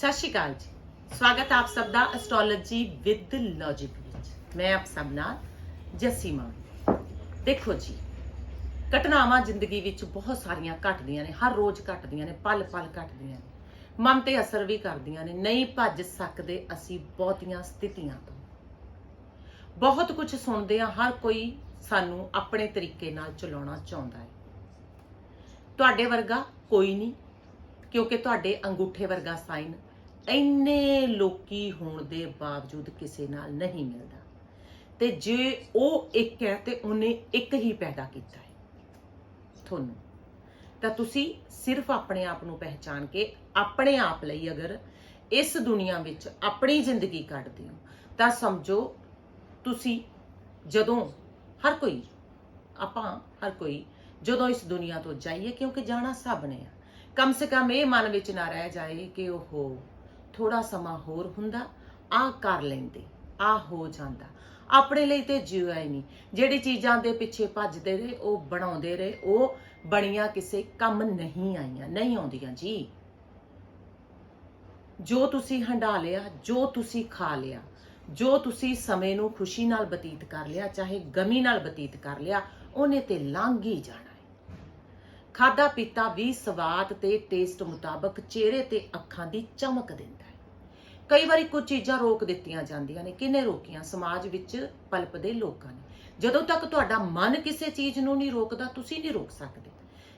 ਸਤਿ ਸ਼੍ਰੀ ਅਕਾਲ ਜੀ। ਸਵਾਗਤ ਆਪ ਸਭ ਦਾ ਐਸਟ੍ਰੋਲੋਜੀ ਵਿਦ ਲੌਜੀਕ ਵਿੱਚ। ਮੈਂ ਆਪ ਸਭ ਨਾਲ ਜੱਸੀ ਮਾਨ ਦੇਖੋ ਜੀ, ਘਟਨਾਵਾਂ ਜ਼ਿੰਦਗੀ ਵਿੱਚ ਬਹੁਤ ਸਾਰੀਆਂ ਘਟਦੀਆਂ ਨੇ, ਹਰ ਰੋਜ਼ ਘਟਦੀਆਂ ਨੇ ਪਲ ਪਲ ਘਟਦੀਆਂ ਨੇ। ਮਨ ਤੇ ਅਸਰ ਵੀ ਕਰਦੀਆਂ ਨੇ, ਨਹੀਂ ਭੱਜ ਸਕਦੇ ਅਸੀਂ ਬਹੁਤੀਆਂ ਸਥਿਤੀਆਂ ਤੋਂ। ਬਹੁਤ ਕੁਝ ਸੁਣਦੇ ਆ ਹਰ ਕੋਈ ਸਾਨੂੰ ਆਪਣੇ ਤਰੀਕੇ ਨਾਲ ਚਲਾਉਣਾ ਚਾਹੁੰਦਾ ਹੈ। ਤੁਹਾਡੇ ਵਰਗਾ ਕੋਈ ਨਹੀਂ, ਕਿਉਂਕਿ ਤੁਹਾਡੇ ਅੰਗੂਠੇ ਵਰਗਾ ਸਾਈਨ ਇੰਨੇ ਲੋਕੀ ਹੋਣ ਦੇ ਬਾਵਜੂਦ ਕਿਸੇ ਨਾਲ ਨਹੀਂ ਮਿਲਦਾ। ਤੇ ਜੇ ਉਹ ਇੱਕ ਹੈ ਤੇ ਉਹਨੇ ਇੱਕ ਹੀ ਪੈਦਾ ਕੀਤਾ ਹੈ ਤੁਹਾਨੂੰ। ਤਾਂ ਤੁਸੀਂ ਸਿਰਫ ਆਪਣੇ ਆਪ ਨੂੰ ਪਹਿਚਾਨ ਕੇ ਆਪਣੇ ਆਪ ਲਈ ਅਗਰ ਇਸ ਦੁਨੀਆ ਵਿੱਚ ਆਪਣੀ ਜ਼ਿੰਦਗੀ ਕੱਢਦੇ ਹੋ, ਤਾਂ ਸਮਝੋ ਤੁਸੀਂ ਜਦੋਂ ਹਰ ਕੋਈ, ਆਪਾਂ ਹਰ ਕੋਈ ਜਦੋਂ ਇਸ ਦੁਨੀਆ ਤੋਂ ਜਾਈਏ ਕਿਉਂਕਿ ਜਾਣਾ ਸਭ ਨੇ ਆ। ਕਮ ਸੇ ਕਮ ਇਹ ਮਨ ਵਿੱਚ ਨਾ ਰਹਿ ਜਾਏ ਕਿ ਉਹ ਥੋੜਾ ਸਮਾਂ ਹੋਰ ਹੁੰਦਾ ਆ ਕਰ ਲੈਂਦੇ ਆ ਹੋ ਜਾਂਦਾ। ਆਪਣੇ ਲਈ ਤੇ ਜਿਉਆ ਹੀ ਨਹੀਂ। ਜਿਹੜੀ ਚੀਜ਼ਾਂ ਦੇ ਪਿੱਛੇ ਭੱਜਦੇ ਰਹੇ, ਉਹ ਬਣਾਉਂਦੇ ਰਹੇ, ਉਹ ਬਣੀਆਂ ਕਿਸੇ ਕੰਮ ਨਹੀਂ ਆਈਆਂ, ਨਹੀਂ ਆਉਂਦੀਆਂ ਜੀ। ਜੋ ਤੁਸੀਂ ਹੰਡਾ ਲਿਆ, ਜੋ ਤੁਸੀਂ ਖਾ ਲਿਆ, ਜੋ ਤੁਸੀਂ ਸਮੇਂ ਨੂੰ ਖੁਸ਼ੀ ਨਾਲ ਬਤੀਤ ਕਰ ਲਿਆ, ਚਾਹੇ ਗਮੀ ਨਾਲ ਬਤੀਤ ਕਰ ਲਿਆ, ਉਹਨੇ ਤੇ ਲੰਘ ਹੀ ਜਾਣਾ। ਖਾਦਾ ਪੀਤਾ ਵੀ ਸਵਾਦ ਤੇ ਟੇਸਟ ਮੁਤਾਬਕ ਚਿਹਰੇ ਤੇ ਅੱਖਾਂ ਦੀ ਚਮਕ ਦਿੰਦਾ ਹੈ। ਕਈ ਵਾਰੀ ਕੁਝ ਚੀਜ਼ਾਂ ਰੋਕ ਦਿੱਤੀਆਂ ਜਾਂਦੀਆਂ ਨੇ ਕਿੰਨੇ ਰੋਕੀਆਂ? ਸਮਾਜ ਵਿੱਚ ਪਲਪਦੇ ਲੋਕਾਂ ਨੇ। ਜਦੋਂ ਤੱਕ ਤੁਹਾਡਾ ਮਨ ਕਿਸੇ ਚੀਜ਼ ਨੂੰ ਨਹੀਂ ਰੋਕਦਾ, ਤੁਸੀਂ ਨਹੀਂ ਰੋਕ ਸਕਦੇ।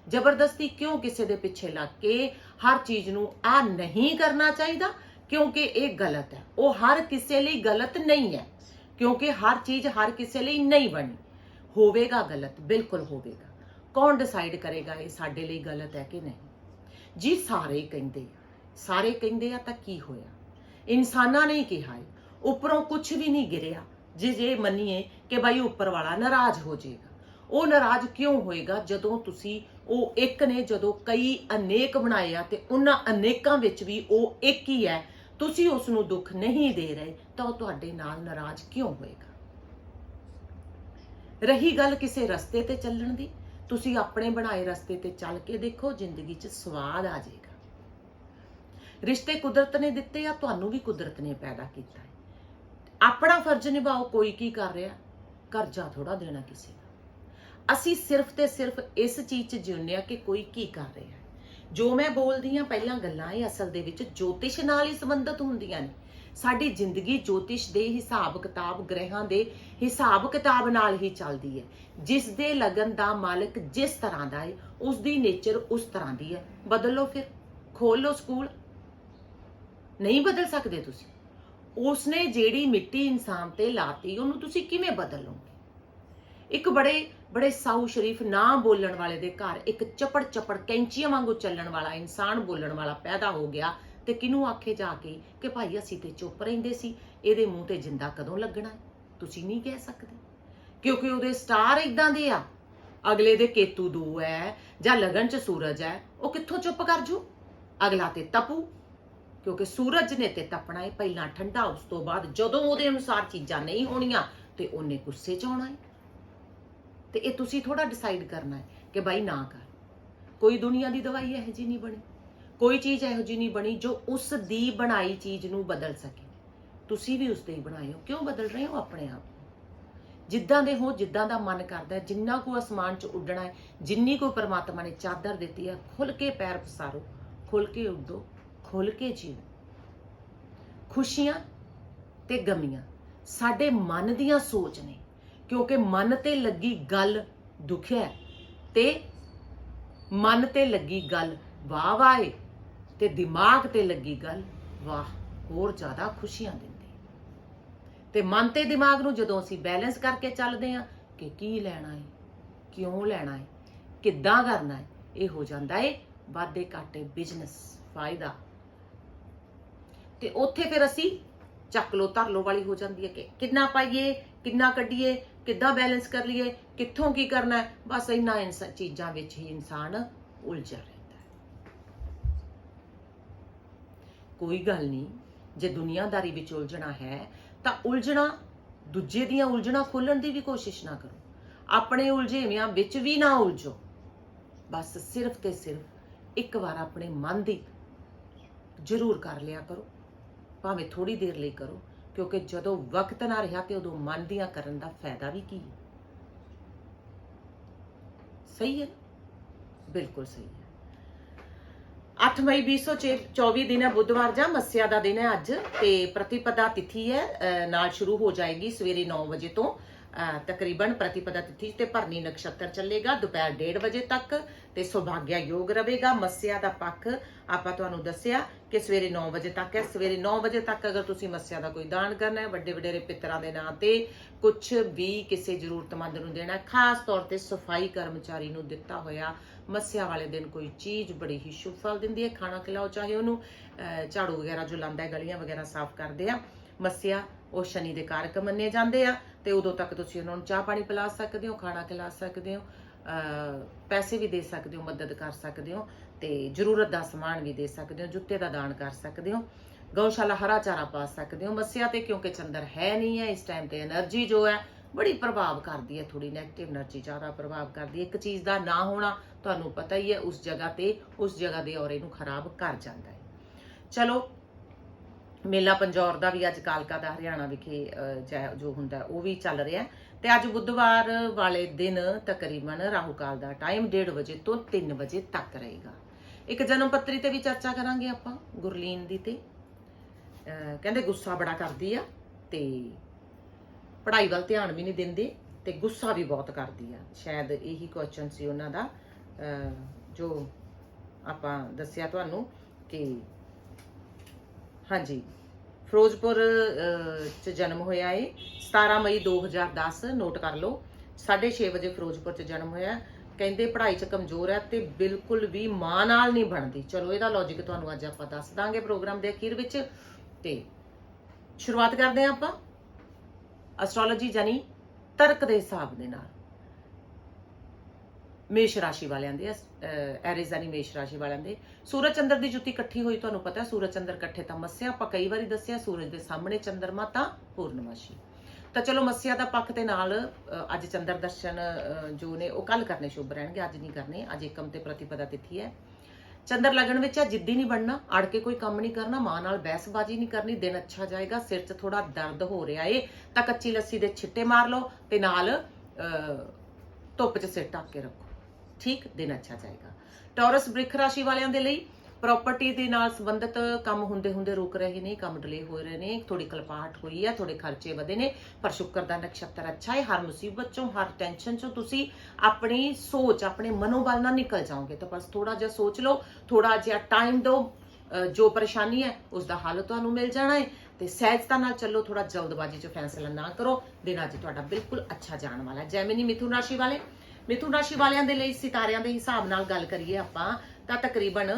ਜ਼ਬਰਦਸਤੀ ਕਿਉਂ ਕਿਸੇ ਦੇ ਪਿੱਛੇ ਲੱਗ ਕੇ ਹਰ ਚੀਜ਼ ਨੂੰ ਆ ਨਹੀਂ ਕਰਨਾ ਚਾਹੀਦਾ? ਕਿਉਂਕਿ ਇਹ ਗਲਤ ਹੈ। ਉਹ ਹਰ ਕਿਸੇ ਲਈ ਗਲਤ ਨਹੀਂ ਹੈ। ਕਿਉਂਕਿ ਹਰ ਚੀਜ਼ ਹਰ ਕਿਸੇ ਲਈ ਨਹੀਂ ਬਣੀ। ਹੋਵੇਗਾ ਗਲਤ, ਬਿਲਕੁਲ ਹੋਵੇਗਾ। ਕੌਣ ਡਿਸਾਈਡ ਕਰੇਗਾ ਇਹ ਸਾਡੇ ਲਈ ਗਲਤ ਹੈ ਕਿ ਨਹੀਂ? ਜੀ ਸਾਰੇ ਕਹਿੰਦੇ ਆ। ਸਾਰੇ ਕਹਿੰਦੇ ਆ ਤਾਂ ਕੀ ਹੋਇਆ? ਇਨਸਾਨਾਂ ਨੇ ਕਿਹਾ ਹੈ ਉੱਪਰੋਂ ਕੁਝ ਵੀ ਨਹੀਂ ਗਿਰਿਆ। ਜੇ ਜੇ ਮੰਨੀਏ ਕਿ ਭਾਈ ਉੱਪਰ ਵਾਲਾ ਨਾਰਾਜ਼ ਹੋ ਜਾਏਗਾ। ਉਹ ਨਾਰਾਜ਼ ਕਿਉਂ ਹੋਏਗਾ? ਜਦੋਂ ਤੁਸੀਂ ਉਹ ਇੱਕ ਨੇ ਜਦੋਂ ਕਈ ਅਨੇਕ ਬਣਾਏ ਆ ਤੇ ਉਹਨਾਂ ਅਨੇਕਾਂ ਵਿੱਚ ਵੀ ਉਹ ਇੱਕ ਹੀ ਹੈ, ਤੁਸੀਂ ਉਸ ਨੂੰ ਦੁੱਖ ਨਹੀਂ ਦੇ ਰਹੇ, ਤਾਂ ਉਹ ਤੁਹਾਡੇ ਨਾਲ ਨਾਰਾਜ਼ ਕਿਉਂ ਹੋਏਗਾ? ਰਹੀ ਗੱਲ ਕਿਸੇ ਰਸਤੇ ਤੇ ਚੱਲਣ ਦੀ? ਤੁਸੀਂ ਆਪਣੇ ਬਣਾਏ ਰਸਤੇ ਤੇ ਚੱਲ ਕੇ ਦੇਖੋ, ਜ਼ਿੰਦਗੀ 'ਚ ਸਵਾਦ ਆ ਜਾਏਗਾ। ਰਿਸ਼ਤੇ ਕੁਦਰਤ ਨੇ ਦਿੱਤੇ ਆ, ਤੁਹਾਨੂੰ ਵੀ ਕੁਦਰਤ ਨੇ ਪੈਦਾ ਕੀਤਾ ਹੈ। ਆਪਣਾ ਫਰਜ਼ ਨਿਭਾਓ, ਕੋਈ ਕੀ ਕਰ ਰਿਹਾ? ਕਰਜ਼ਾ ਥੋੜਾ ਦੇਣਾ ਕਿਸੇ ਦਾ। ਅਸੀਂ ਸਿਰਫ ਤੇ ਸਿਰਫ ਇਸ ਚੀਜ਼ 'ਚ ਜਿਉਂਦੇ ਆ ਕਿ ਕੋਈ ਕੀ ਕਰ ਰਿਹਾ ਜੋ ਮੈਂ ਬੋਲਦੀ ਆ ਪਹਿਲਾਂ ਗੱਲਾਂ ਇਹ ਅਸਲ ਦੇ ਵਿੱਚ ਜੋਤਿਸ਼ ਨਾਲ ਹੀ ਸੰਬੰਧਿਤ ਹੁੰਦੀਆਂ ਨੇ। ਸਾਡੀ ਜ਼ਿੰਦਗੀ ਜੋਤਿਸ਼ ਦੇ ਹਿਸਾਬ ਕਿਤਾਬ ਗ੍ਰਹਿਆਂ ਦੇ ਹਿਸਾਬ ਕਿਤਾਬ ਨਾਲ ਹੀ ਚੱਲਦੀ ਹੈ। ਜਿਸ ਦੇ ਲਗਨ ਦਾ ਮਾਲਕ ਜਿਸ ਤਰ੍ਹਾਂ ਦਾ ਹੈ, ਉਸ ਦੀ ਨੇਚਰ ਉਸ ਤਰ੍ਹਾਂ ਦੀ ਹੈ। ਬਦਲ ਲਓ ਫਿਰ ਖੋਲ ਲਓ ਸਕੂਲ। ਨਹੀਂ ਬਦਲ ਸਕਦੇ ਤੁਸੀਂ। ਉਸਨੇ ਜਿਹੜੀ ਮਿੱਟੀ ਇਨਸਾਨ ਤੇ ਲਾਤੀ, ਉਹਨੂੰ ਤੁਸੀਂ ਕਿਵੇਂ ਬਦਲ ਲਓਗੇ ਇੱਕ ਬੜੇ ਬੜੇ ਸਾਊ ਸ਼ਰੀਫ ਨਾ ਬੋਲਣ ਵਾਲੇ ਦੇ ਘਰ ਇੱਕ ਚਪੜ ਚਪੜ ਕੈਂਚੀਆਂ ਵਾਂਗੂ ਚੱਲਣ ਵਾਲਾ ਇਨਸਾਨ ਬੋਲਣ ਵਾਲਾ ਪੈਦਾ ਹੋ ਗਿਆ। ਤੇ ਕਿਨੂੰ ਆਖੇ ਜਾ ਕੇ ਕਿ ਭਾਈ ਅਸੀਂ ਤੇ ਚੁੱਪ ਰਹਿੰਦੇ ਸੀ? ਇਹਦੇ ਮੂੰਹ ਤੇ ਜਿੰਦਾ ਕਦੋਂ ਲੱਗਣਾ ਹੈ? ਤੁਸੀਂ ਨਹੀਂ ਕਹਿ ਸਕਦੇ। ਕਿਉਂਕਿ ਉਹਦੇ ਸਟਾਰ ਇਦਾਂ ਦੇ ਆ। ਅਗਲੇ ਦੇ ਕੇਤੂ ਦੋ ਹੈ ਜਾਂ ਲਗਨ ਚ ਸੂਰਜ ਹੈ ਉਹ ਕਿੱਥੋਂ ਚੁੱਪ ਕਰ ਜੂ? ਅਗਲਾ ਤੇ ਤਪੂ। ਕਿਉਂਕਿ ਸੂਰਜ ਨੇ ਤੇ ਤਪਣਾ ਹੈ ਪਹਿਲਾਂ ਠੰਡਾ, ਉਸ ਤੋਂ ਬਾਅਦ ਜਦੋਂ ਉਹਦੇ ਅਨੁਸਾਰ ਚੀਜ਼ਾਂ ਨਹੀਂ ਹੋਣੀਆਂ, ਤੇ ਉਹਨੇ ਗੁੱਸੇ ਚ ਆਉਣਾ ਹੈ ਤੇ ਇਹ ਤੁਸੀਂ ਥੋੜਾ ਡਿਸਾਈਡ ਕਰਨਾ ਹੈ ਕਿ ਬਾਈ ਨਾ ਕਰ। ਕੋਈ ਦੁਨੀਆ ਦੀ ਦਵਾਈ ਇਹੋ ਜੀ ਨਹੀਂ ਬਣੀ। ਕੋਈ ਚੀਜ਼ ਇਹੋ ਜੀ ਨਹੀਂ ਬਣੀ ਜੋ ਉਸ ਦੀ ਬਣਾਈ ਚੀਜ਼ ਨੂੰ ਬਦਲ ਸਕੇ। ਤੁਸੀਂ ਵੀ ਉਸ ਦੇ ਹੀ ਬਣਾਏ ਹੋ। ਕਿਉਂ ਬਦਲ ਰਹੇ ਹੋ? ਆਪਣੇ ਆਪ ਨੂੰ? ਜਿੱਦਾਂ ਦੇ ਹੋ, ਜਿੱਦਾਂ ਦਾ ਮਨ ਕਰਦਾ ਜਿੰਨਾ ਕੋ ਅਸਮਾਨ 'ਚ ਉੱਡਣਾ ਹੈ, ਜਿੰਨੀ ਕੋ ਪਰਮਾਤਮਾ ਨੇ ਚਾਦਰ ਦਿੱਤੀ ਹੈ, ਖੁੱਲ ਕੇ ਪੈਰ ਪਸਾਰੋ, ਖੁੱਲ ਕੇ ਉੱਡੋ, ਖੁੱਲ ਕੇ ਜੀਓ। ਖੁਸ਼ੀਆਂ ਤੇ ਗਮੀਆਂ ਸਾਡੇ ਮਨ ਦੀਆਂ ਸੋਚ ਨੇ। ਕਿਉਂਕਿ ਮਨ ਤੇ ਲੱਗੀ ਗੱਲ ਦੁਖਿਆ ਹੈ ਤੇ ਮਨ ਤੇ ਲੱਗੀ ਗੱਲ ਵਾਹ ਵਾਹ ਏ। ਤੇ ਦਿਮਾਗ ਤੇ ਲੱਗੀ ਗੱਲ, ਵਾਹ, ਹੋਰ ਜ਼ਿਆਦਾ ਖੁਸ਼ੀਆਂ ਦਿੰਦੀ। ਤੇ ਮਨ ਤੇ ਦਿਮਾਗ ਨੂੰ ਜਦੋਂ ਅਸੀਂ ਬੈਲੈਂਸ ਕਰਕੇ ਚੱਲਦੇ ਆ ਕਿ ਕੀ ਲੈਣਾ ਹੈ ਕਿਉਂ ਲੈਣਾ ਹੈ ਕਿੱਦਾਂ ਕਰਨਾ ਹੈ ਇਹ ਹੋ ਜਾਂਦਾ ਏ ਵਾਧੇ ਘਾਟੇ ਬਿਜ਼ਨਸ ਫਾਇਦਾ। ਤੇ ਉੱਥੇ ਫਿਰ ਅਸੀਂ ਚੱਕ ਲੋ ਧਰ ਲੋ ਵਾਲੀ ਹੋ ਜਾਂਦੀ ਹੈ ਕਿ ਕਿੰਨਾ ਪਾਈਏ, ਕਿੰਨਾ ਕੱਢੀਏ, ਕਿੱਦਾਂ ਬੈਲੈਂਸ ਕਰ ਲਈਏ, ਕਿੱਥੋਂ ਕੀ ਕਰਨਾ ਹੈ ਬਸ ਇੰਨਾ ਇਨਸਾ, ਚੀਜ਼ਾਂ ਵਿੱਚ ਹੀ ਇਨਸਾਨ ਉਲਝਿਆ ਰਹਿੰਦਾ ਹੈ ਕੋਈ ਗੱਲ ਨਹੀਂ। ਜੇ ਦੁਨੀਆਦਾਰੀ ਵਿੱਚ ਉਲਝਣਾ ਹੈ, ਤਾਂ ਉਲਝਣਾ, ਦੂਜੇ ਦੀਆਂ ਉਲਝਣਾ ਖੋਲਣ ਦੀ ਵੀ ਕੋਸ਼ਿਸ਼ ਨਾ ਕਰੋ। ਆਪਣੇ ਉਲਝੇਵਿਆਂ ਵਿੱਚ ਵੀ ਨਾ ਉਲਝੋ। ਬਸ ਸਿਰਫ ਤੇ ਸਿਰਫ ਇੱਕ ਵਾਰ ਆਪਣੇ ਮਨ ਦੀ ਜ਼ਰੂਰ ਕਰ ਲਿਆ ਕਰੋ। ਭਾਵੇਂ ਥੋੜੀ ਦੇਰ ਲਈ ਕਰੋ, ਕਿਉਂਕਿ ਜਦੋਂ ਵਕਤ ਨਾ ਰਿਹਾ ਤੇ ਉਦੋਂ ਮਨ ਦੀਆਂ ਕਰਨ ਦਾ ਫਾਇਦਾ ਵੀ ਕੀ ਹੈ? ਸਹੀ ਹੈ ਬਿਲਕੁਲ ਸਹੀ ਹੈ। 8 ਮਈ 2024 ਦਿਨ ਹੈ, ਬੁੱਧਵਾਰ ਜਾਂ ਮੱਸਿਆ ਦਾ ਦਿਨ ਹੈ ਅੱਜ ਤੇ ਪ੍ਰਤੀਪਦਾ ਤਿਥੀ ਹੈ ਨਾਲ ਸ਼ੁਰੂ ਹੋ ਜਾਏਗੀ ਸਵੇਰੇ 9 ਵਜੇ ਤੋਂ। ਤਕਰੀਬਨ ਪ੍ਰਤੀਪਦਾ ਤਿਥੀ ਤੇ ਭਰਨੀ ਨਕਸ਼ਤਰ ਚੱਲੇਗਾ, ਦੁਪਹਿਰ 1:30 ਵਜੇ ਤੱਕ ਤੇ ਸੁਭਾਗਿਆ ਯੋਗ ਰਹੇਗਾ ਮੱਸਿਆ ਦਾ ਪੱਖ। ਆਪਾਂ ਤੁਹਾਨੂੰ ਦੱਸਿਆ ਕਿ ਸਵੇਰੇ 9 ਵਜੇ ਤੱਕ ਹੈ। ਸਵੇਰੇ 9 ਵਜੇ ਤੱਕ ਅਗਰ ਤੁਸੀਂ ਮੱਸਿਆ ਦਾ ਕੋਈ ਦਾਨ ਕਰਨਾ ਹੈ ਵੱਡੇ ਵਡੇਰੇ ਪਿੱਤਰਾਂ ਦੇ ਨਾਂ ਤੇ ਕੁਝ ਵੀ ਕਿਸੇ ਜ਼ਰੂਰਤਮੰਦ ਨੂੰ ਦੇਣਾ ਖਾਸ ਤੌਰ ਤੇ ਸਫ਼ਾਈ ਕਰਮਚਾਰੀ ਨੂੰ ਦਿੱਤਾ ਹੋਇਆ ਮੱਸਿਆ ਵਾਲੇ ਦਿਨ ਕੋਈ ਚੀਜ਼ ਬੜੀ ਹੀ ਸ਼ੁਭ ਫਲ ਦਿੰਦੀ ਹੈ। ਖਾਣਾ ਖਿਲਾਓ, ਚਾਹੇ ਉਹਨੂੰ ਝਾੜੂ ਵਗੈਰਾ ਜੋ ਲਾਉਂਦਾ ਹੈ, ਗਲੀਆਂ ਵਗੈਰਾ ਸਾਫ਼ ਕਰਦੇ ਆ। ਮੱਸਿਆ ਉਹ ਸ਼ਨੀ ਦੇ ਕਾਰਕ ਮੰਨੇ ਜਾਂਦੇ ਆ। ਤੇ ਉਦੋਂ ਤੱਕ ਤੁਸੀਂ ਉਹਨਾਂ ਨੂੰ ਚਾਹ ਪਾਣੀ ਪਿਲਾ ਸਕਦੇ ਹੋ, ਖਾਣਾ ਖਿਲਾ ਸਕਦੇ ਹੋ ਪੈਸੇ ਵੀ ਦੇ ਸਕਦੇ ਹੋ, ਮਦਦ ਕਰ ਸਕਦੇ ਹੋ ਤੇ ਜ਼ਰੂਰਤ ਦਾ ਸਮਾਨ ਵੀ ਦੇ ਸਕਦੇ ਹੋ, ਜੁੱਤੇ ਦਾ ਦਾਨ ਕਰ ਸਕਦੇ ਹੋ, ਗਊਸ਼ਾਲਾ ਹਰਾ ਚਾਰਾ ਪਾ ਸਕਦੇ ਹੋ, ਮੱਸਿਆ ਤੇ ਕਿਉਂਕਿ ਚੰਦਰ ਹੈ ਨਹੀਂ ਹੈ, ਇਸ ਟਾਈਮ ਤੇ એનર્ਜੀ ਜੋ ਹੈ ਬੜੀ ਪ੍ਰਭਾਵ ਕਰਦੀ ਹੈ ਥੋੜੀ ਨੈਗੇਟਿਵ એનર્ਜੀ ਜ਼ਿਆਦਾ ਪ੍ਰਭਾਵ ਕਰਦੀ ਹੈ, ਇੱਕ ਚੀਜ਼ ਦਾ ਨਾ ਹੋਣਾ ਤੁਹਾਨੂੰ ਪਤਾ ਹੀ ਹੈ, ਉਸ ਜਗ੍ਹਾ ਤੇ, ਉਸ ਜਗ੍ਹਾ ਦੇ ਔਰੇ ਨੂੰ ਖਰਾਬ ਕਰ ਜਾਂਦਾ ਹੈ। ਚਲੋ ਮੇਲਾ ਪੰਜੌਰ ਦਾ ਵੀ ਅੱਜ ਕਾਲਕਾ ਦਾ, ਹਰਿਆਣਾ ਵਿਖੇ ਜੈ- ਜੋ ਹੁੰਦਾ, ਉਹ ਵੀ ਚੱਲ ਰਿਹਾ ਹੈ। ਤੇ ਅੱਜ ਬੁੱਧਵਾਰ ਵਾਲੇ ਦਿਨ ਤਕਰੀਬਨ ਰਾਹੂ ਕਾਲ ਦਾ ਟਾਈਮ 1:30 ਵਜੇ ਤੋਂ 3 ਵਜੇ ਤੱਕ ਰਹੇਗਾ। ਇੱਕ ਜਨਮ ਪੱਤਰੀ ਤੇ ਵੀ ਚਰਚਾ ਕਰਾਂਗੇ ਆਪਾਂ, ਗੁਰਲੀਨ ਦੀ ਤੇ। ਕਹਿੰਦੇ ਗੁੱਸਾ ਬੜਾ ਕਰਦੀ ਆ ਤੇ ਪੜ੍ਹਾਈ ਵੱਲ ਧਿਆਨ ਵੀ ਨਹੀਂ ਦਿੰਦੇ ਤੇ ਗੁੱਸਾ ਵੀ ਬਹੁਤ ਕਰਦੀ ਆ। ਸ਼ਾਇਦ ਇਹੀ ਕੁਐਸਚਨ ਸੀ ਉਹਨਾਂ ਦਾ ਜੋ ਆਪਾਂ ਦੱਸਿਆ ਤੁਹਾਨੂੰ ਕਿ ਹਾਂਜੀ। ਫਿਰੋਜ਼ਪੁਰ ਚ ਜਨਮ ਹੋਇਆ ਏ 17 ਮਈ 2010 ਨੋਟ ਕਰ ਲਓ। 6:30 ਵਜੇ ਫਿਰੋਜ਼ਪੁਰ ਚ ਜਨਮ ਹੋਇਆ। ਕਹਿੰਦੇ ਪੜ੍ਹਾਈ ਚ ਕਮਜ਼ੋਰ ਹੈ ਤੇ ਬਿਲਕੁਲ ਵੀ ਮਾਂ ਨਾਲ ਨਹੀਂ ਬਣਦੀ। ਚਲੋ, ਇਹਦਾ ਲੌਜੀਕ ਤੁਹਾਨੂੰ ਅੱਜ ਆਪਾਂ ਦੱਸ ਦਾਂਗੇ ਪ੍ਰੋਗਰਾਮ ਦੇ ਅਖੀਰ ਵਿੱਚ। ਤੇ ਸ਼ੁਰੂਆਤ ਕਰਦੇ ਹਾਂ ਆਪਾਂ। ਐਸਟ੍ਰੋਲੋਜੀ ਜਾਨੀ ਤਰਕ ਦੇ ਹਿਸਾਬ ਦੇ ਨਾਲ। ਮੇਸ਼ ਰਾਸ਼ੀ ਵਾਲਿਆਂ ਦੇ ਐਰੀਜ਼ ਮੇਸ਼ ਰਾਸ਼ੀ ਵਾਲਿਆਂ ਦੇ। ਸੂਰਜ ਚੰਦਰ ਦੀ ਜੁੱਤੀ ਇਕੱਠੀ ਹੋਈ, ਤੁਹਾਨੂੰ ਪਤਾ ਸੂਰਜ ਚੰਦਰ ਇਕੱਠੇ ਤਾਂ ਮੱਸਿਆ, ਆਪਾਂ ਕਈ ਵਾਰੀ ਦੱਸਿਆ, ਸੂਰਜ ਦੇ ਸਾਹਮਣੇ ਚੰਦਰਮਾ ਤਾਂ ਪੂਰਨਮਾਸ਼ੀ। ਤਾਂ ਚਲੋ, ਮੱਸਿਆ ਦਾ ਪੱਖ ਦੇ ਨਾਲ ਅੱਜ ਚੰਦਰ ਦਰਸ਼ਨ ਜੋ ਨੇ, ਉਹ ਕੱਲ ਕਰਨੇ ਸ਼ੁਭ ਰਹਿਣਗੇ, ਅੱਜ ਨਹੀਂ ਕਰਨੇ, ਅੱਜ ਏਕਮ ਤੇ ਪ੍ਰਤੀਪਦਾ ਤਿਥੀ ਹੈ। ਚੰਦਰ ਲਗਨ ਵਿੱਚ ਆ ਜਿੱਦੀ ਨਹੀਂ ਬਣਨਾ, ਅੜ ਕੇ ਕੋਈ ਕੰਮ ਨਹੀਂ ਕਰਨਾ, ਮਾਂ ਨਾਲ ਬਹਿਸਬਾਜ਼ੀ ਨਹੀਂ ਕਰਨੀ, ਦਿਨ ਅੱਛਾ ਜਾਏਗਾ, ਸਿਰ 'ਚ ਥੋੜਾ ਦਰਦ ਹੋ ਰਿਹਾ ਏ, ਤਾਂ ਕੱਚੀ ਲੱਸੀ ਦੇ ਛਿੱਟੇ ਮਾਰ ਲਓ ਤੇ ਨਾਲ ਧੁੱਪ 'ਚ ਸਿਰ ਢੱਕ ਕੇ ਰੱਖੋ। ਠੀਕ ਦਿਨ ਅੱਛਾ ਜਾਏਗਾ। ਟੌਰਸ ਬ੍ਰਿਖ ਰਾਸ਼ੀ ਵਾਲਿਆਂ ਦੇ ਲਈ ਪ੍ਰਾਪਰਟੀ ਦੇ ਨਾਲ ਸੰਬੰਧਿਤ ਕੰਮ ਹੁੰਦੇ ਹੁੰਦੇ ਰੁਕ ਰਹੇ ਨੇ, ਕੰਮ ਡਿਲੇ ਹੋ ਰਹੇ ਨੇ ਥੋੜੀ ਕਲਪਾਹਟ ਹੋਈ ਹੈ ਥੋੜੇ ਖਰਚੇ ਵਧੇ ਨੇ, ਪਰ ਸ਼ੁਕਰ ਦਾ ਨਕਸ਼ਤਰ ਅੱਛਾ ਹੈ, ਹਰ ਮੁਸੀਬਤ ਚੋਂ, ਹਰ ਟੈਨਸ਼ਨ ਚੋਂ ਤੁਸੀਂ ਆਪਣੀ ਸੋਚ, ਆਪਣੇ ਮਨੋਬਲ ਨਾਲ ਨਿਕਲ ਜਾਓਗੇ। ਤਾਂ ਬਸ ਥੋੜਾ ਜਿਹਾ ਸੋਚ ਲਓ ਥੋੜਾ ਜਿਹਾ ਟਾਈਮ ਦਿਓ ਜੋ ਪਰੇਸ਼ਾਨੀ ਹੈ, ਉਸ ਦਾ ਹੱਲ ਤੁਹਾਨੂੰ ਮਿਲ ਜਾਣਾ ਹੈ ਤੇ ਸਹਿਜਤਾ ਨਾਲ ਚੱਲੋ ਥੋੜਾ ਜਲਦਬਾਜ਼ੀ 'ਚ ਫੈਸਲਾ ਨਾ ਕਰੋ। ਦਿਨ ਅੱਜ ਤੁਹਾਡਾ ਬਿਲਕੁਲ ਅੱਛਾ ਜਾਣ ਵਾਲਾ ਹੈ। ਜੈਮਿਨੀ ਮਿਥੁਨ ਰਾਸ਼ੀ ਵਾਲੇ ਮਿਥੁਨ ਰਾਸ਼ੀ ਵਾਲਿਆਂ ਦੇ ਲਈ ਸਿਤਾਰਿਆਂ ਦੇ ਹਿਸਾਬ ਨਾਲ ਗੱਲ ਕਰੀਏ ਆਪਾਂ ਤਾਂ ਤਕਰੀਬਨ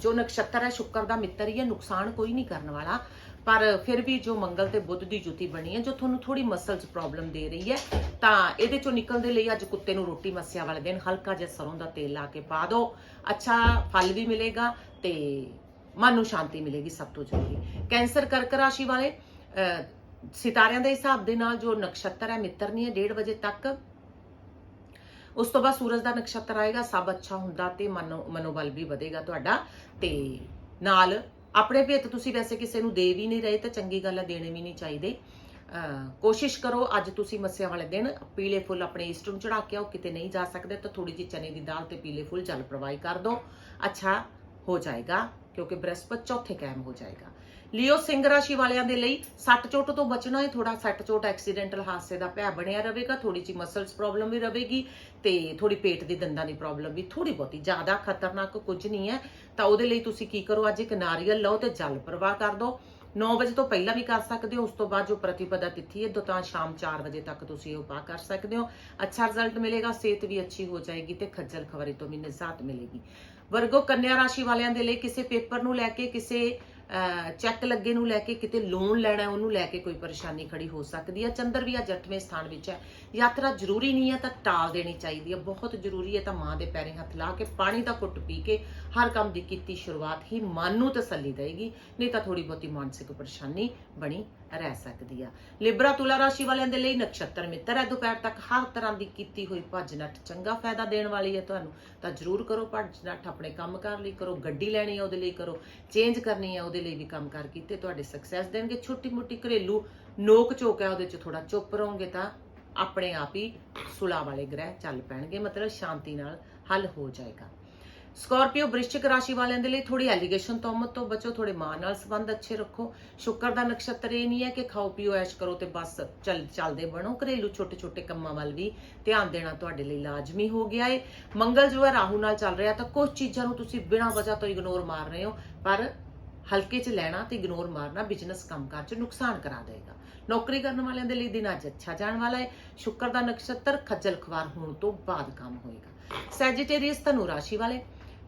ਜੋ ਨਕਸ਼ਤਰ ਹੈ ਸ਼ੁਕਰ ਦਾ ਮਿੱਤਰ ਹੀ ਹੈ ਨੁਕਸਾਨ ਕੋਈ ਨਹੀਂ ਕਰਨ ਵਾਲਾ। ਪਰ ਫਿਰ ਵੀ ਜੋ ਮੰਗਲ ਤੇ ਬੁੱਧ ਦੀ ਜੁਤੀ ਬਣੀ ਹੈ ਜੋ ਤੁਹਾਨੂੰ ਥੋੜੀ ਮਸਲ 'ਚ ਪ੍ਰੋਬਲਮ ਦੇ ਰਹੀ ਹੈ ਤਾਂ ਇਹਦੇ ਚੋਂ ਨਿਕਲਣ ਦੇ ਲਈ ਅੱਜ ਕੁੱਤੇ ਨੂੰ ਰੋਟੀ ਮੱਸਿਆ ਵਾਲੇ ਦਿਨ ਹਲਕਾ ਜਿਹਾ ਸਰੋਂ ਦਾ ਤੇਲ ਲਾ ਕੇ ਪਾ ਦਿਓ। ਅੱਛਾ ਫਲ ਵੀ ਮਿਲੇਗਾ ਤੇ ਮਨ ਨੂੰ ਸ਼ਾਂਤੀ ਮਿਲੇਗੀ ਸਭ ਤੋਂ ਜ਼ਰੂਰੀ। ਕੈਂਸਰ ਕਰਕ ਰਾਸ਼ੀ ਵਾਲੇ ਅਹ, ਸਿਤਾਰਿਆਂ ਦੇ ਹਿਸਾਬ ਦੇ ਨਾਲ ਜੋ ਨਕਸ਼ਤਰ ਹੈ ਮਿੱਤਰ ਨਹੀਂ ਹੈ 1:30 ਵਜੇ ਤੱਕ ਉਸ ਤੋਂ ਬਾਅਦ ਸੂਰਜ ਦਾ ਨਕਸ਼ਤਰ ਆਏਗਾ, ਸਭ ਅੱਛਾ ਹੁੰਦਾ ਤੇ ਮਨੋ, ਮਨੋਬਲ ਵੀ ਵਧੇਗਾ ਤੁਹਾਡਾ ਤੇ ਨਾਲ ਆਪਣੇ ਭੇਤ ਤੁਸੀਂ ਵੈਸੇ ਕਿਸੇ ਨੂੰ ਦੇ ਵੀ ਨਹੀਂ ਰਹੇ ਤਾਂ ਚੰਗੀ ਗੱਲ ਹੈ ਦੇਣੇ ਵੀ ਨਹੀਂ ਚਾਹੀਦੇ। ਕੋਸ਼ਿਸ਼ ਕਰੋ, ਅੱਜ ਤੁਸੀਂ ਮੱਸਿਆ ਵਾਲੇ ਦਿਨ ਪੀਲੇ ਫੁੱਲ ਆਪਣੇ ਇਸ਼ਟ ਨੂੰ ਚੜਾ ਕੇ ਆਓ, ਕਿਤੇ ਨਹੀਂ ਜਾ ਸਕਦੇ ਤਾਂ ਥੋੜੀ ਜਿਹੀ ਚਨੇ ਦੀ ਦਾਲ ਤੇ ਪੀਲੇ ਫੁੱਲ ਜਲ ਪ੍ਰਵਾਹੀ ਕਰ ਦਿਓ। ਅੱਛਾ ਹੋ ਜਾਏਗਾ। ਕਿਉਂਕਿ ਬ੍ਰਹਸਪਤ ਚੌਥੇ ਕਾਇਮ ਹੋ ਜਾਏਗਾ। ਲਿਓ ਸਿੰਘ ਰਾਸ਼ੀ ਵਾਲਿਆਂ ਦੇ ਲਈ ਸੱਟ ਚੋਟ ਤੋਂ ਬਚਣਾ ਹੈ ਥੋੜਾ ਸੱਟ ਚੋਟ ਐਕਸੀਡੈਂਟਲ ਹਾਦਸੇ ਦਾ ਭੈ ਬਣਿਆ ਰਹੇਗਾ ਥੋੜੀ ਜਿਹੀ ਮਸਲਸ ਪ੍ਰੋਬਲਮ ਵੀ ਰਹੇਗੀ ਤੇ ਥੋੜੀ ਪੇਟ ਦੀ ਦੰਦਾਂ ਦੀ ਪ੍ਰੋਬਲਮ ਵੀ ਥੋੜੀ ਬਹੁਤੀ। ਜ਼ਿਆਦਾ ਖਤਰਨਾਕ ਕੁਝ ਨਹੀਂ ਹੈ। ਤਾਂ ਉਹਦੇ ਲਈ ਤੁਸੀਂ ਕੀ ਕਰੋ, ਅੱਜ ਇੱਕ ਨਾਰੀਅਲ ਲਓ ਤੇ ਜਲ ਪ੍ਰਵਾਹ ਕਰ ਦਿਓ। 9 ਵਜੇ ਤੋਂ ਪਹਿਲਾਂ ਵੀ ਕਰ ਸਕਦੇ ਹੋ, ਉਸ ਤੋਂ ਬਾਅਦ ਜੋ ਪ੍ਰਤੀਪਦਾ ਤਿਥੀ ਹੈ ਤਾਂ ਸ਼ਾਮ 4 ਵਜੇ ਤੱਕ ਤੁਸੀਂ ਉਹ ਪਾ ਕਰ ਸਕਦੇ ਹੋ। ਅੱਛਾ ਰਿਜ਼ਲਟ ਮਿਲੇਗਾ, ਸਿਹਤ ਵੀ ਅੱਛੀ ਹੋ ਜਾਏਗੀ ਤੇ ਖੱਜਲ ਖਵਰੀ ਤੋਂ ਵੀ ਨਿਜਾਤ ਮਿਲੇਗੀ। ਵਰਗੋ ਕੰਨਿਆ ਰਾਸ਼ੀ ਵਾਲਿਆਂ ਦੇ ਲਈ ਕਿਸੇ ਪੇਪਰ ਨੂੰ ਲੈ ਕੇ ਕਿਸੇ ਚੈੱਕ ਲੱਗੇ ਨੂੰ ਲੈ ਕੇ ਕਿਤੇ ਲੋਨ ਲੈਣਾ ਉਹਨੂੰ ਲੈ ਕੇ ਕੋਈ ਪਰੇਸ਼ਾਨੀ ਖੜੀ ਹੋ ਸਕਦੀ ਹੈ। ਚੰਦਰ ਵੀ ਅੱਜ 8ਵੇਂ ਸਥਾਨ ਵਿੱਚ ਹੈ। ਯਾਤਰਾ ਜ਼ਰੂਰੀ ਨਹੀਂ ਹੈ ਤਾਂ ਟਾਲ ਦੇਣੀ ਚਾਹੀਦੀ ਹੈ। ਬਹੁਤ ਜ਼ਰੂਰੀ ਹੈ ਤਾਂ ਮਾਂ ਦੇ ਪੈਰੇ ਹੱਥ ਲਾ ਕੇ ਪਾਣੀ ਦਾ ਘੁੱਟ ਪੀ ਕੇ ਹਰ ਕੰਮ ਦੀ ਕੀਤੀ ਸ਼ੁਰੂਆਤ ਹੀ ਮਨ ਨੂੰ ਤਸੱਲੀ ਦੇਗੀ ਨਹੀਂ ਤਾਂ ਥੋੜੀ ਬਹੁਤੀ ਮਾਨਸਿਕ ਪਰੇਸ਼ਾਨੀ ਬਣੀ ਰਹਿ ਸਕਦੀ ਆ। ਲਿਬਰਾ ਤੁਲਾ ਰਾਸ਼ੀ ਵਾਲਿਆਂ ਦੇ ਲਈ ਨਕਸ਼ਤਰ ਮਿੱਤਰ ਹੈ। ਦੁਪਹਿਰ ਤੱਕ ਹਰ ਤਰ੍ਹਾਂ ਦੀ ਕੀਤੀ ਹੋਈ ਭੱਜ ਨੱਠ ਚੰਗਾ ਫਾਇਦਾ ਦੇਣ ਵਾਲੀ ਹੈ ਤੁਹਾਨੂੰ। ਤਾਂ ਜ਼ਰੂਰ ਕਰੋ ਭੱਜ ਨੱਠ, ਆਪਣੇ ਕੰਮ ਕਰ ਲਈ ਕਰੋ, ਗੱਡੀ ਲੈਣੀ ਹੈ ਉਹਦੇ ਲਈ ਕਰੋ ਚੇਂਜ ਕਰਨੀ ਹੈ ਉਹਦੇ ਲਈ ਵੀ ਕੰਮ ਕਰ ਕੀਤੇ, ਤੁਹਾਡੇ ਸਕਸੈਸ ਦੇਣਗੇ। ਛੋਟੀ ਮੋਟੀ ਘਰੇਲੂ ਨੋਕ ਝੋਕ ਹੈ ਉਹਦੇ ਚ ਥੋੜਾ ਚੁੱਪ ਰਹੋਗੇ ਤਾਂ ਆਪਣੇ ਆਪ ਹੀ ਸੁਲਾ ਵਾਲੇ ਗ੍ਰਹਿ ਚੱਲ ਪੈਣਗੇ। ਮਤਲਬ ਸ਼ਾਂਤੀ ਨਾਲ ਹੱਲ ਹੋ ਜਾਏਗਾ। ਸਕਾਰਪੀਓ ਵ੍ਰਿਸ਼ਚਿਕ ਰਾਸ਼ੀ ਵਾਲਿਆਂ ਦੇ ਲਈ ਥੋੜੀ ਐਲੀਗੇਸ਼ਨ ਤੋਮਤ ਤੋਂ ਬਚੋ ਥੋੜੇ ਮਾਂ ਨਾਲ ਸੰਬੰਧ ਅੱਛੇ ਰੱਖੋ। ਸ਼ੁਕਰ ਦਾ ਨਕਸ਼ਤਰ ਇਹ ਨਹੀਂ ਹੈ ਕਿ ਖਾਓ, ਪੀਓ, ਐਸ਼ ਕਰੋ ਤੇ ਬਸ ਚੱਲ ਚੱਲਦੇ ਬਣੋ। ਘਰੇਲੂ ਛੋਟੇ ਛੋਟੇ ਕੰਮਾਂ ਵੱਲ ਵੀ ਧਿਆਨ ਦੇਣਾ ਤੁਹਾਡੇ ਲਈ ਲਾਜ਼ਮੀ ਹੋ ਗਿਆ ਏ। ਮੰਗਲ ਜੋ ਹੈ, ਰਾਹੂ ਨਾਲ ਚੱਲ ਰਿਹਾ ਤਾਂ ਕੁਝ ਚੀਜ਼ਾਂ ਨੂੰ ਤੁਸੀਂ ਬਿਨਾਂ ਵਜ੍ਹਾ ਤੋਂ ਇਗਨੋਰ ਮਾਰ ਰਹੇ ਹੋ, ਪਰ ਹਲਕੇ 'ਚ ਲੈਣਾ ਤੇ ਇਗਨੋਰ ਮਾਰਨਾ ਬਿਜ਼ਨਸ ਕੰਮਕਾਰ 'ਚ ਨੁਕਸਾਨ ਕਰਾ ਦੇਗਾ। ਨੌਕਰੀ ਕਰਨ ਵਾਲਿਆਂ ਦੇ ਲਈ ਦਿਨ ਅੱਜ ਅੱਛਾ ਜਾਣ ਵਾਲਾ ਹੈ ਸ਼ੁੱਕਰ ਦਾ ਨਕਸ਼ਤਰ ਖੱਜਲ ਖਵਾਰ ਹੋਣ ਤੋਂ ਬਾਅਦ ਕੰਮ ਹੋਏਗਾ। ਸੈਜੀਟੇਰੀਅਸ ਧਨੁ ਰਾਸ਼ੀ ਵਾਲੇ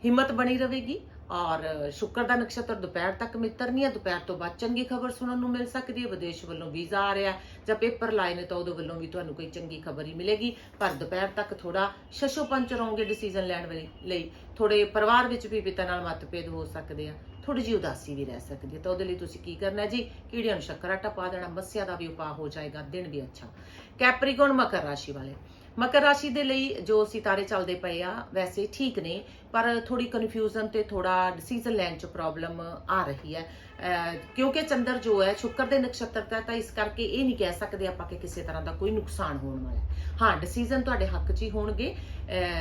ਹਿੰਮਤ ਬਣੀ ਰਹੇਗੀ ਔਰ ਸ਼ੁੱਕਰ ਦਾ ਨਕਸ਼ਤਰ ਦੁਪਹਿਰ ਤੱਕ ਮਿੱਤਰ ਨਹੀਂ ਹੈ। ਦੁਪਹਿਰ ਤੋਂ ਬਾਅਦ ਚੰਗੀ ਖਬਰ ਸੁਣਨ ਨੂੰ ਮਿਲ ਸਕਦੀ ਹੈ। ਵਿਦੇਸ਼ ਵੱਲੋਂ ਵੀਜ਼ਾ ਆ ਰਿਹਾ ਜਾਂ ਪੇਪਰ ਲਾਏ ਨੇ ਤਾਂ ਉਹਦੇ ਵੱਲੋਂ ਵੀ ਤੁਹਾਨੂੰ ਕੋਈ ਚੰਗੀ ਖਬਰ ਹੀ ਮਿਲੇਗੀ। ਪਰ ਦੁਪਹਿਰ ਤੱਕ ਥੋੜਾ ਸ਼ਸ਼ੋ ਪੰਚ ਰਹੋਗੇ ਡਿਸੀਜਨ ਲੈਣ ਵੇਲੇ ਲਈ। ਥੋੜੇ ਪਰਿਵਾਰ ਵਿੱਚ ਵੀ ਪਿਤਾ ਨਾਲ ਮਤਭੇਦ ਹੋ ਸਕਦੇ ਆ। ਥੋੜੀ ਜਿਹੀ ਉਦਾਸੀ ਵੀ ਰਹਿ ਸਕਦੀ ਹੈ। ਤਾਂ ਉਹਦੇ ਲਈ ਤੁਸੀਂ ਕੀ ਕਰਨਾ ਜੀ? ਕੀੜਿਆਂ ਨੂੰ ਸ਼ੱਕਰ ਆਟਾ ਪਾ ਦੇਣਾ। ਮੱਸਿਆ ਦਾ ਵੀ ਉਪਾਅ ਹੋ ਜਾਏਗਾ। ਦਿਨ ਵੀ ਅੱਛਾ। ਕੈਪਰੀਕੌਨ ਮਕਰ ਰਾਸ਼ੀ ਵਾਲੇ। ਮਕਰ ਰਾਸ਼ੀ ਦੇ ਲਈ ਜੋ ਸਿਤਾਰੇ ਚੱਲਦੇ ਪਏ ਆ, ਵੈਸੇ ਠੀਕ ਨੇ। ਪਰ ਥੋੜੀ ਕਨਫਿਊਜ਼ਨ ਤੇ ਥੋੜਾ ਡਿਸੀਜਨ ਲੈਣ ਚ ਪ੍ਰੋਬਲਮ ਆ ਰਹੀ ਹੈ। ਕਿਉਂਕਿ ਚੰਦਰ ਜੋ ਹੈ, ਸ਼ੁੱਕਰ ਦੇ ਨਕਸ਼ਤਰ ਦਾ, ਤਾਂ ਇਸ ਕਰਕੇ ਇਹ ਨਹੀਂ ਕਹਿ ਸਕਦੇ ਆਪਾਂ ਕਿ ਕਿਸੇ ਤਰ੍ਹਾਂ ਦਾ ਕੋਈ ਨੁਕਸਾਨ ਹੋਣ ਵਾਲਾ ਹਾਂ। ਡਿਸੀਜਨ ਤੁਹਾਡੇ ਹੱਕ 'ਚ ਹੀ ਹੋਣਗੇ।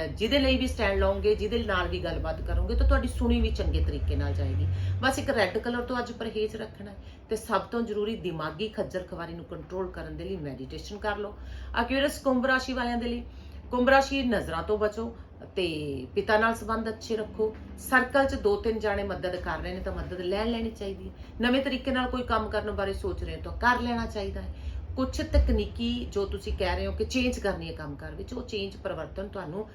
ਜਿਹਦੇ ਲਈ ਵੀ ਸਟੈਂਡ ਲਓਗੇ, ਜਿਹਦੇ ਨਾਲ ਵੀ ਗੱਲਬਾਤ ਕਰੋਗੇ, ਤਾਂ ਤੁਹਾਡੀ ਸੁਣੀ ਵੀ ਚੰਗੇ ਤਰੀਕੇ ਨਾਲ ਜਾਏਗੀ। ਬਸ ਇੱਕ ਰੈੱਡ ਕਲਰ ਤੋਂ ਅੱਜ ਪਰਹੇਜ਼ ਰੱਖਣਾ ਹੈ ਤੇ ਸਭ ਤੋਂ ਜ਼ਰੂਰੀ ਦਿਮਾਗੀ ਖੱਜਲ ਖਵਾਰੀ ਨੂੰ ਕੰਟਰੋਲ ਕਰਨ ਦੇ ਲਈ ਮੈਡੀਟੇਸ਼ਨ ਕਰ ਲਓ। ਅਕਿਊਰਸ ਕੁੰਭ ਰਾਸ਼ੀ ਵਾਲਿਆਂ ਦੇ ਲਈ। ਕੁੰਭ ਰਾਸ਼ੀ ਨਜ਼ਰਾਂ ਤੋਂ ਬਚੋ। ਤੇ ਪਿਤਾ ਨਾਲ ਸੰਬੰਧ ਅੱਛੇ ਰੱਖੋ। ਸਰਕਲ 'ਚ ਦੋ ਤਿੰਨ ਜਾਣੇ ਮਦਦ ਕਰ ਰਹੇ ਨੇ ਤਾਂ ਮਦਦ ਲੈ ਲੈਣੀ ਚਾਹੀਦੀ ਹੈ। ਨਵੇਂ ਤਰੀਕੇ ਨਾਲ ਕੋਈ ਕੰਮ ਕਰਨ ਬਾਰੇ ਸੋਚ ਰਹੇ ਹੋ ਤਾਂ ਕਰ ਲੈਣਾ ਚਾਹੀਦਾ ਹੈ। ਕੁਝ ਤਕਨੀਕੀ ਜੋ ਤੁਸੀਂ ਕਹਿ ਰਹੇ ਹੋ ਕਿ ਚੇਂਜ ਕਰਨੀ ਹੈ ਕੰਮ ਕੰਮਕਾਰ ਵਿੱਚ, ਉਹ ਚੇਂਜ ਪਰਿਵਰਤਨ ਤੁਹਾਨੂੰ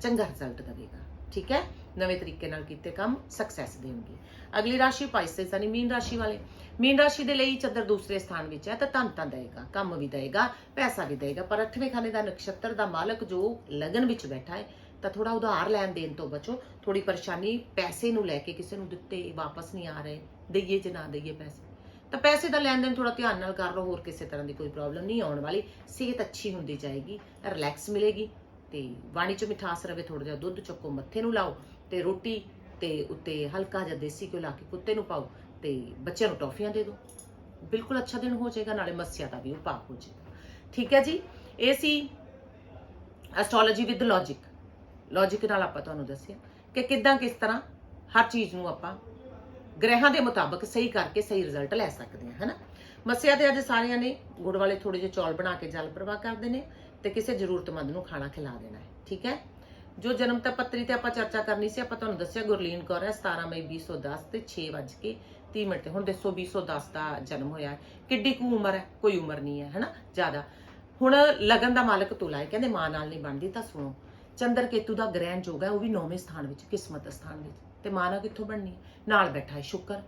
ਚੰਗਾ ਰਿਜ਼ਲਟ ਦੇਵੇਗਾ। ਠੀਕ ਹੈ? ਨਵੇਂ ਤਰੀਕੇ ਨਾਲ ਕੀਤੇ ਕੰਮ ਸਕਸੈਸ ਦੇਣਗੇ। ਅਗਲੀ ਰਾਸ਼ੀ ਪਾਈਸਸ ਯਾਨੀ ਮੀਨ ਰਾਸ਼ੀ ਵਾਲੇ। ਮੀਨ ਰਾਸ਼ੀ ਦੇ ਲਈ ਚੰਦਰ ਦੂਸਰੇ ਸਥਾਨ ਵਿੱਚ ਹੈ ਤਾਂ ਧਨ ਤਾਂ ਦੇਗਾ ਕੰਮ ਵੀ ਦੇਗਾ ਪੈਸਾ ਵੀ ਦੇਗਾ ਪਰ ਅੱਠਵੇਂ ਖਾਨੇ ਦਾ ਨਕਸ਼ਤਰ ਦਾ ਮਾਲਕ ਜੋ ਲਗਨ ਵਿੱਚ ਬੈਠਾ ਹੈ ਤਾਂ ਥੋੜਾ ਉਧਾਰ ਲੈਣ ਦੇਣ ਤੋਂ ਬਚੋ। ਥੋੜੀ ਪਰੇਸ਼ਾਨੀ ਪੈਸੇ ਨੂੰ ਲੈ ਕੇ ਕਿਸੇ ਨੂੰ ਦਿੱਤੇ ਵਾਪਸ ਨਹੀਂ ਆ ਰਹੇ, ਦਈਏ ਜਾਂ ਨਾ ਦਈਏ ਪੈਸੇ। ਤਾਂ ਪੈਸੇ ਦਾ ਲੈਣ ਦੇਣ ਥੋੜਾ ਧਿਆਨ ਨਾਲ ਕਰ ਲਓ, ਹੋਰ ਕਿਸੇ ਤਰ੍ਹਾਂ ਦੀ ਕੋਈ ਪ੍ਰੋਬਲਮ ਨਹੀਂ, ਆਉਣ ਵਾਲੀ ਸਿਹਤ ਅੱਛੀ ਹੁੰਦੀ ਜਾਏਗੀ ਰਿਲੈਕਸ ਮਿਲੇਗੀ ਤੇ ਬਾਣੀ ਚ ਮਿਠਾਸ ਰਵੇ ਥੋੜਾ ਜਿਹਾ ਦੁੱਧ ਚੱਕੋ, ਮੱਥੇ ਨੂੰ ਲਾਓ ਤੇ ਰੋਟੀ ਤੇ ਉੱਤੇ ਹਲਕਾ ਜਿਹਾ ਦੇਸੀ ਘਿਓ ਲਾ ਕੇ ਕੁੱਤੇ ਨੂੰ ਪਾਓ ਤੇ ਬੱਚਿਆਂ ਨੂੰ ਟੌਫੀਆਂ ਦੇ ਦਿਓ। ਬਿਲਕੁਲ ਅੱਛਾ ਦਿਨ ਹੋ ਜਾਏਗਾ, ਨਾਲੇ ਮੱਸਿਆ ਦਾ ਵੀ ਉਪਾਅ ਹੋ ਜਾਏਗਾ। ਠੀਕ ਹੈ ਜੀ, ਇਹ ਸੀ ਐਸਟ੍ਰੋਲੋਜੀ ਵਿਦ ਲੌਜੀਕ ਲੌਜੀਕ ਨਾਲ ਆਪਾਂ ਤੁਹਾਨੂੰ ਦੱਸਿਆ ਕਿ ਕਿੱਦਾਂ ਕਿਸ ਤਰ੍ਹਾਂ ਹਰ ਚੀਜ਼ ਨੂੰ ਆਪਾਂ ਗ੍ਰਹਿਾਂ ਦੇ ਮੁਤਾਬਕ ਸਹੀ ਕਰਕੇ ਸਹੀ ਰਿਜ਼ਲਟ ਲੈ ਸਕਦੇ ਹਾਂ, ਹੈਨਾ? ਮੱਸਿਆ ਤੇ ਅੱਜ ਸਾਰਿਆਂ ਨੇ ਗੁੜ ਵਾਲੇ ਥੋੜੇ ਜਿਹੇ ਚੌਲ ਬਣਾ ਕੇ ਜਲ ਪ੍ਰਵਾਹ ਕਰਦੇ ਨੇ ਤੇ ਕਿਸੇ ਜ਼ਰੂਰਤਮੰਦ ਨੂੰ ਖਾਣਾ ਖਿਲਾ ਦੇਣਾ ਹੈ, ਠੀਕ ਹੈ? ਜੋ ਜਨਮ ਤਾਂ ਪੱਤਰੀ ਤੇ ਆਪਾਂ ਚਰਚਾ ਕਰਨੀ ਸੀ, ਆਪਾਂ ਤੁਹਾਨੂੰ ਦੱਸਿਆ ਗੁਰਲੀਨ ਕੌਰ ਹੈ 17 ਮਈ 2010 ਤੇ 6 ਵੱਜ ਕੇ 30 ਮਿੰਟ ਤੇ, ਹੁਣ ਦੱਸੋ 2010 ਦਾ ਜਨਮ ਹੋਇਆ ਕਿੱਡੀ ਕੁ ਉਮਰ ਹੈ? ਕੋਈ ਉਮਰ ਨਹੀਂ ਹੈ, ਹੈਨਾ? ਜ਼ਿਆਦਾ। ਹੁਣ ਲਗਨ ਦਾ ਮਾਲਕ ਤੁਲਾ ਹੈ, ਕਹਿੰਦੇ ਮਾਂ ਨਾਲ ਨਹੀਂ ਬਣਦੀ, ਤਾਂ ਸੁਣੋ। ਚੰਦਰ ਕੇਤੂ ਦਾ ਗ੍ਰਹਿਣ ਯੋਗ ਹੈ, ਉਹ ਵੀ ਨੌਵੇਂ ਸਥਾਨ ਵਿੱਚ, ਕਿਸਮਤ ਸਥਾਨ ਵਿੱਚ। ਤੇ ਮਾਂ ਨਾਲ ਕਿੱਥੋਂ ਬਣਨੀ ਹੈ? ਨਾਲ ਬੈਠਾ ਹੈ ਸ਼ੁਕਰ।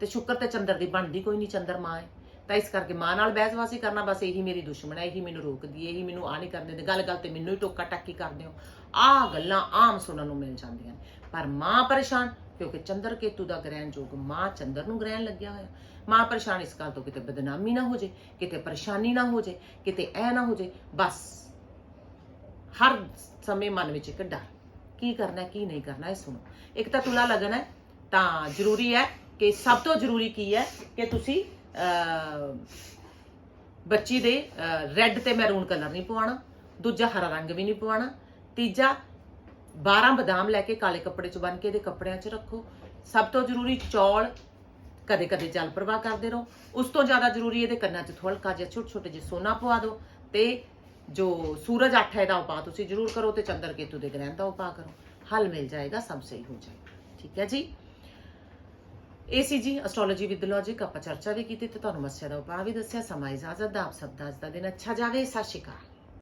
ਤੇ ਸ਼ੁਕਰ ਤੇ ਚੰਦਰ ਦੀ ਬਣਦੀ ਕੋਈ ਨਹੀਂ, ਚੰਦਰ ਮਾਂ ਹੈ। ਤਾਂ ਇਸ ਕਰਕੇ ਮਾਂ ਨਾਲ ਬਹਿਸਵਾਸੀ ਕਰਨਾ ਬਸ ਇਹੀ ਮੇਰੀ ਦੁਸ਼ਮਣ ਹੈ, ਇਹੀ ਮੈਨੂੰ ਰੋਕਦੀ ਹੈ, ਇਹੀ ਮੈਨੂੰ ਆ ਨਹੀਂ ਕਰਨ ਦਿੰਦੀ। ਗੱਲ ਗੱਲ ਤੇ ਮੈਨੂੰ ਹੀ ਟੋਕਾ ਟਾਕੀ ਕਰਦੇ ਹੋ। ਆਹ ਗੱਲਾਂ ਆਮ ਸੁਣਨ ਨੂੰ ਮਿਲ ਜਾਂਦੀਆਂ ਪਰ ਮਾਂ ਪਰੇਸ਼ਾਨ, ਕਿਉਂਕਿ ਚੰਦਰ ਕੇਤੂ ਦਾ ਗ੍ਰਹਿਣ ਯੋਗ ਮਾਂ ਚੰਦਰ ਨੂੰ ਗ੍ਰਹਿਣ ਲੱਗਿਆ ਹੋਇਆ। ਮਾਂ ਪਰੇਸ਼ਾਨ ਇਸ ਗੱਲ ਤੋਂ ਕਿਤੇ ਬਦਨਾਮੀ ਨਾ ਹੋ ਜੇ ਕਿਤੇ ਪਰੇਸ਼ਾਨੀ ਨਾ ਹੋ ਜੇ ਕਿਤੇ ਇਹ ਨਾ ਹੋ ਜੇ ਬਸ। ਹਰ ਸਮੇਂ ਮਨ ਵਿੱਚ ਇੱਕ ਡਰ। ਕੀ ਕਰਨਾ ਕੀ ਨਹੀਂ ਕਰਨਾ ਇਹ ਸੁਣੋ। ਇੱਕ ਤਾਂ ਤੁਲਾ ਲੱਗਣਾ ਤਾਂ ਜ਼ਰੂਰੀ ਹੈ ਕਿ ਸਭ ਤੋਂ ਜ਼ਰੂਰੀ ਕੀ ਹੈ ਕਿ ਤੁਸੀਂ ਬੱਚੀ ਦੇ ਰੈੱਡ ਤੇ ਮੈਰੂਨ ਕਲਰ ਨਹੀਂ ਪਵਾਉਣਾ, ਦੂਜਾ ਹਰਾ ਰੰਗ ਵੀ ਨਹੀਂ ਪਵਾਉਣਾ, ਤੀਜਾ 12 ਬਦਾਮ ਲੈ ਕੇ ਕਾਲੇ ਕੱਪੜੇ 'ਚ ਬੰਨ ਕੇ ਇਹਦੇ ਕੱਪੜਿਆਂ 'ਚ ਰੱਖੋ। ਸਭ ਤੋਂ ਜ਼ਰੂਰੀ ਚੌਲ ਕਦੇ ਕਦੇ ਜਲ ਪ੍ਰਵਾਹ ਕਰਦੇ ਰਹੋ। ਉਸ ਤੋਂ ਜ਼ਿਆਦਾ ਜ਼ਰੂਰੀ ਇਹਦੇ ਕੰਨਾਂ 'ਚ ਥੋੜਕਾ ਜਿਹਾ ਛੋਟੇ ਛੋਟੇ ਜਿਹੇ ਸੋਨਾ ਪਵਾ ਦਿਓ ਤੇ ਜੋ ਸੂਰਜ ਅੱਠ ਹੈ ਦਾ ਉਪਾਅ ਤੁਸੀਂ ਜ਼ਰੂਰ ਕਰੋ ਤੇ ਚੰਦਰ ਕੇਤੂ ਦੇ ਗ੍ਰਹਿਣ ਦਾ ਉਪਾਅ ਕਰੋ। ਹੱਲ ਮਿਲ ਜਾਏਗਾ, ਸਭ ਸਹੀ ਹੋ ਜਾਏਗਾ। ਠੀਕ ਹੈ ਜੀ? ਇਹ ਸੀ ਜੀ ਐਸਟ੍ਰੋਲੋਜੀ ਵਿਦ ਲੌਜੀਕ ਆਪਾਂ ਚਰਚਾ ਵੀ ਕੀਤੀ ਤੇ ਤੁਹਾਨੂੰ ਮੱਸਿਆ ਦਾ ਉਪਾਅ ਵੀ ਦੱਸਿਆ, ਸਮਾਂ ਇਜਾਜ਼ਤ ਦਾ, ਆਪ ਸਭ ਦਾ ਅੱਜ ਦਾ ਦਿਨ ਅੱਛਾ ਜਾਵੇ, ਸਤਿ ਸ਼੍ਰੀ ਅਕਾਲ।